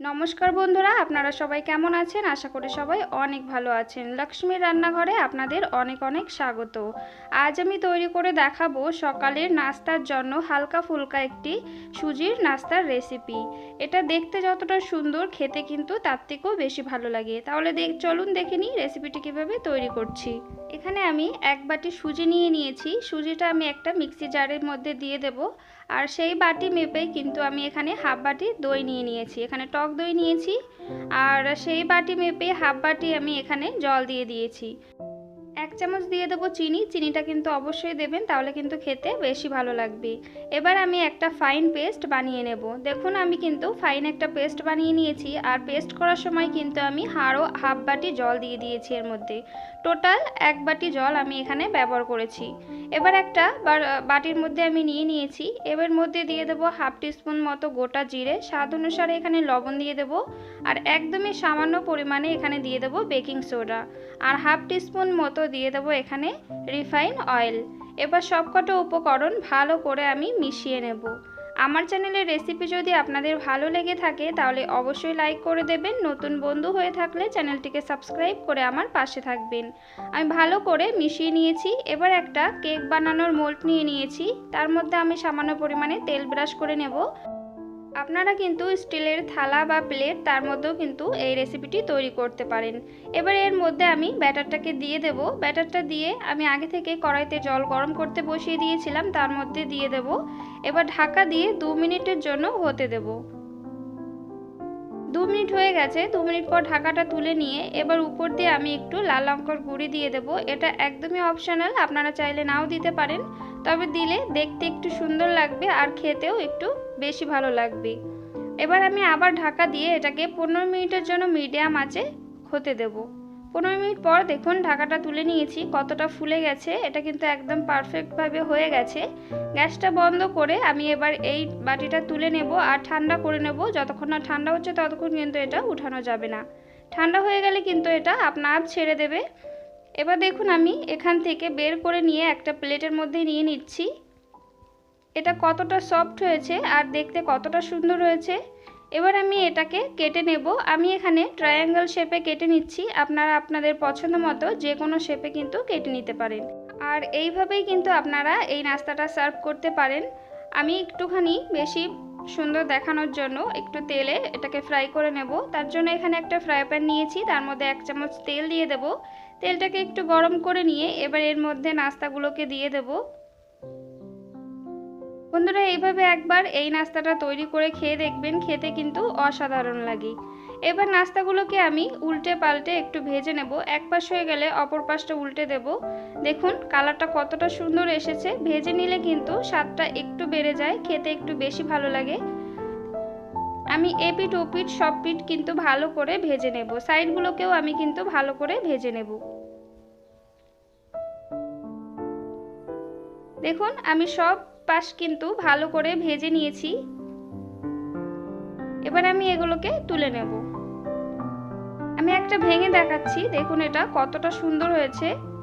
নমস্কার বন্ধুরা, আপনারা সবাই কেমন আছেন? আশা করি সবাই অনেক ভালো আছেন। লক্ষ্মীর রান্নাঘরে আপনাদের অনেক অনেক স্বাগত। আজ আমি তৈরি করে দেখাবো সকালের নাস্তার জন্য হালকা ফুলকা একটি সুজির নাস্তার রেসিপি। এটা দেখতে যতটা সুন্দর, খেতে কিন্তু তার থেকেও বেশি ভালো লাগে। তাহলে দেখ, চলুন দেখে নিই রেসিপিটি কীভাবে তৈরি করছি। এখানে আমি এক বাটি সুজি নিয়ে নিয়েছি। সুজিটা আমি একটা মিক্সি জারের মধ্যে দিয়ে দেব। আর সেই বাটি মেপেই কিন্তু আমি এখানে হাফ বাটি দই নিয়ে নিয়েছি। এখানে টক দই নিয়েছি আর সেই বাটি মেপে হাফ বাটি আমি এখানে জল দিয়ে দিয়েছি। এক চামচ দিয়ে দেবো চিনি, চিনিটা কিন্তু অবশ্যই দেবেন, তাহলে কিন্তু খেতে বেশি ভালো লাগবে। এবার আমি একটা ফাইন পেস্ট বানিয়ে নেব। দেখুন, আমি কিন্তু ফাইন একটা পেস্ট বানিয়ে নিয়েছি, আর পেস্ট করার সময় কিন্তু আমি হাড়ও হাফ বাটি জল দিয়ে দিয়েছি এর মধ্যে। টোটাল এক বাটি জল আমি এখানে ব্যবহার করেছি। এবার একটা বাটির মধ্যে আমি নিয়ে নিয়েছি। এবার মধ্যে দিয়ে দেবো হাফ টিস্পুন মতো গোটা জিরে। স্বাদ অনুসারে এখানে লবণ দিয়ে দেবো। আর একদমই সামান্য পরিমাণে এখানে দিয়ে দেবো বেকিং সোডা আর হাফ টিস্পুন মতো দিয়ে দেবো এখানে রিফাইন অয়েল। এবার সবকটা উপকরণ ভালো করে আমি মিশিয়ে নেব। আমার চ্যানেলের রেসিপি যদি আপনাদের ভালো লেগে থাকে, তাহলে অবশ্যই লাইক করে দেবেন। নতুন বন্ধু হয়ে থাকলে চ্যানেলটিকে সাবস্ক্রাইব করে আমার পাশে থাকবেন। আমি ভালো করে মিশিয়ে নিয়েছি। এবার একটা কেক বানানোর মোল্ড নিয়ে নিয়েছি। তার মধ্যে আমি সামান্য পরিমাণে তেল ব্রাশ করে নেব। আপনারা কিন্তু স্টিলের থালা বা প্লেট তার মধ্যেও কিন্তু এই রেসিপিটি তৈরি করতে পারেন। এবার এর মধ্যে আমি ব্যাটারটাকে দিয়ে দেব। ব্যাটারটা দিয়ে আমি আগে থেকে কড়াইতে জল গরম করতে বসিয়ে দিয়েছিলাম, তার মধ্যে দিয়ে দেব। এবার ঢাকা দিয়ে দু মিনিটের জন্য হতে দেব। দু মিনিট হয়ে গেছে, দু মিনিট পর ঢাকাটা তুলে নিয়ে এবার উপর দিয়ে আমি একটু লাল লঙ্কার গুঁড়ি দিয়ে দেব। এটা একদমই অপশনাল আপনারা চাইলে নাও দিতে পারেন। তবে দিলে দেখতে একটু সুন্দর লাগবে আর খেতেও একটু বেশি ভালো লাগবে। এবার আমি আবার ঢাকা দিয়ে এটাকে পনেরো মিনিটের জন্য মিডিয়াম আঁচে হতে দেব। পনেরো মিনিট পর দেখুন ঢাকাটা তুলে নিয়েছি, কতটা ফুলে গেছে, এটা কিন্তু একদম পারফেক্টভাবে হয়ে গেছে। গ্যাসটা বন্ধ করে আমি এবার এই বাটিটা তুলে নেব আর ঠান্ডা করে নেব। যতক্ষণ না ঠান্ডা হচ্ছে ততক্ষণ কিন্তু এটা উঠানো যাবে না। ঠান্ডা হয়ে গেলে কিন্তু এটা আপনা আপ ছেড়ে দেবে। এবার দেখুন আমি এখান থেকে বের করে নিয়ে একটা প্লেটের মধ্যে নিয়ে নিচ্ছি। এটা কতটা সফট হয়েছে আর দেখতে কতটা সুন্দর হয়েছে। এবার আমি এটাকে কেটে নেব। আমি এখানে ট্রায়াঙ্গেল শেপে কেটে নিচ্ছি। আপনারা আপনাদের পছন্দ মতো যে কোনো শেপে কিন্তু কেটে নিতে পারেন। আর এইভাবেই কিন্তু আপনারা এই নাস্তাটা সার্ভ করতে পারেন। আমি একটুখানি বেশি সুন্দর দেখানোর জন্য একটু তেলে এটাকে ফ্রাই করে নেব। তার জন্য এখানে একটা ফ্রাই প্যান নিয়েছি। তার মধ্যে এক চামচ তেল দিয়ে দেব। তেলটাকে একটু গরম করে নিয়ে এবার এর মধ্যে নাস্তাগুলোকে দিয়ে দেব। বন্ধুরা, এইভাবে একবার এই নাস্তাটা তৈরি করে খেয়ে দেখবেন, খেতে কিন্তু অসাধারণ লাগে। এবার নাস্তাগুলোকে আমি উল্টে পাল্টে একটু ভেজে নেব। এক পাশ হয়ে গেলে অপর পাশটা উল্টে দেব। দেখুন, কালারটা কতটা সুন্দর এসেছে। ভেজে নিলে কিন্তু স্বাদটা একটু বেড়ে যায়, খেতে একটু বেশি ভালো লাগে। আমি এপিট ওপিট সব পিঠ কিন্তু ভালো করে ভেজে নেব। সাইডগুলোকেও আমি কিন্তু ভালো করে ভেজে নেব। দেখুন, আমি সব পাশ কিন্তু ভালো করে ভেজে নিয়েছি। এবার আমি এগুলোকে তুলে নেব। আমি একটা ভেঙে দেখাচ্ছি, দেখুন এটা কতটা সুন্দর হয়েছে।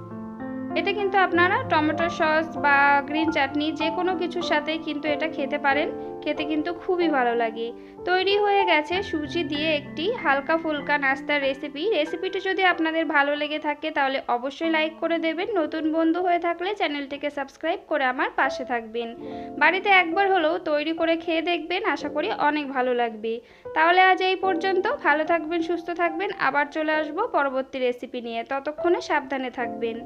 এটা কিন্তু আপনারা টমেটো সস বা গ্রিন চাটনি যে কোনো কিছুর সাথেই কিন্তু এটা খেতে পারেন। খেতে কিন্তু খুবই ভালো লাগে। তৈরি হয়ে গেছে সুজি দিয়ে একটি হালকা ফুলকা নাস্তার রেসিপি রেসিপিটি যদি আপনাদের ভালো লেগে থাকে তাহলে অবশ্যই লাইক করে দেবেন। নতুন বন্ধু হয়ে থাকলে চ্যানেলটিকে সাবস্ক্রাইব করে আমার পাশে থাকবেন। বাড়িতে একবার হলেও তৈরি করে খেয়ে দেখবেন, আশা করি অনেক ভালো লাগবে। তাহলে আজ এই পর্যন্ত। ভালো থাকবেন, সুস্থ থাকবেন। আবার চলে আসব পরবর্তী রেসিপি নিয়ে। ততক্ষণে সাবধানে থাকবেন।